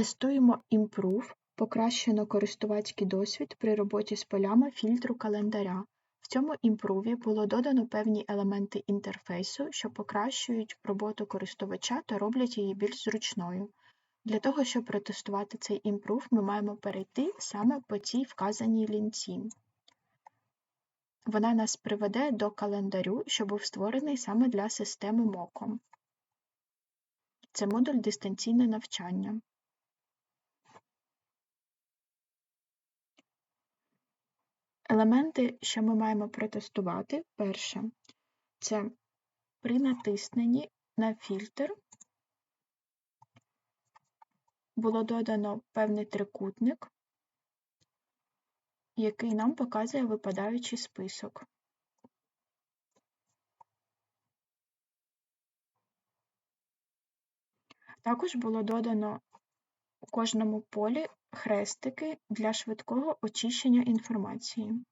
Тестуємо Improve – покращено користувацький досвід при роботі з полями фільтру календаря. В цьому імпруві було додано певні елементи інтерфейсу, що покращують роботу користувача та роблять її більш зручною. Для того, щоб протестувати цей імпрув, ми маємо перейти саме по цій вказаній лінці. Вона нас приведе до календарю, що був створений саме для системи MOCOM. Це модуль дистанційне навчання. Елементи, що ми маємо протестувати, перше, це при натисненні на фільтр було додано певний трикутник, який нам показує випадаючий список. Також було додано кожному полі хрестики для швидкого очищення інформації.